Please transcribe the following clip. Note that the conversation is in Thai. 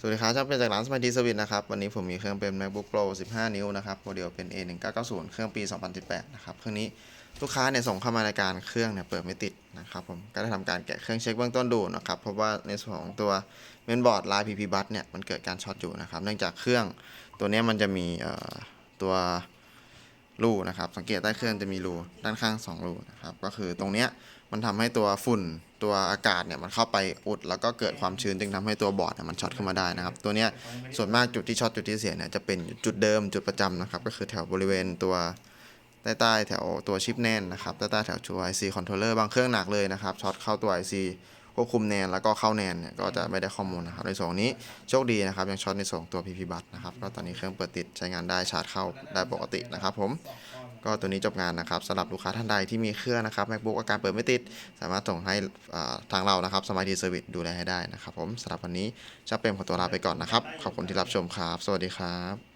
สวัสดีครับช่างเป็นจากร้านสมาร์ททีสวิตนะครับ วันนี้ผมมีเครื่องเป็น macbook pro 15 นิ้วนะครับโมเดลเป็น a 1 9 9 0เครื่องปี 2018 นะครับ เครื่องนี้ลูกค้าเนี่ยส่งเข้ามาในการเครื่องเนี่ยเปิดไม่ติดนะครับผม ก็ได้ทำการแกะเครื่องเช็คเบื้องต้นดูนะครับ เพราะว่าในส่วนของตัวเมนบอร์ดลาย PP bus เนี่ยมันเกิดการช็อตอยู่นะครับ เนื่องจากเครื่องตัวนี้มันจะมีตัว รูนะครับ สังเกตใต้เครื่องจะมีรูด้านข้างสองรูนะครับ ก็คือตรงเนี้ยมันทำให้ตัวฝุ่นตัวอากาศเนี่ยมันเข้าไปอุด แล้วก็เกิดความชื้นจึงทำให้ตัวบอร์ดเนี่ยมันช็อตขึ้นมาได้นะครับ ตัวเนี้ยส่วนมากจุดที่ช็อตจุดที่เสียเนี่ยจะเป็นจุดเดิมจุดประจำนะครับ ก็คือแถวบริเวณตัวใต้ใต้แถวตัวชิปแน่นนะครับใต้ใต้แถวตัว IC controller บางเครื่องหนักเลยนะครับช็อตเข้าตัว IC ควบคุมแนนแล้วก็เข้าแนนเนี่ยก็จะไม่ได้ข้อมูลนะครับในส่วนนี้โชคดีนะครับยังช็อตในส่วนของตัว PP bus นะครับก็ตอนนี้เครื่องเปิดติดใช้งานได้ชาร์จเข้าได้ปกตินะครับผมก็ตัวนี้จบงานนะครับสำหรับลูกค้าท่านใดที่มีเครื่องนะครับ macbook อาการเปิดไม่ติด สามารถส่งให้ทางเรานะครับสมาร์ททีเซอร์วิสดูแลให้ได้นะครับผมสำหรับวันนี้ช่าเป็นขอตัวลาไปก่อนนะครับ ขอบคุณที่รับชมครับ สวัสดีครับ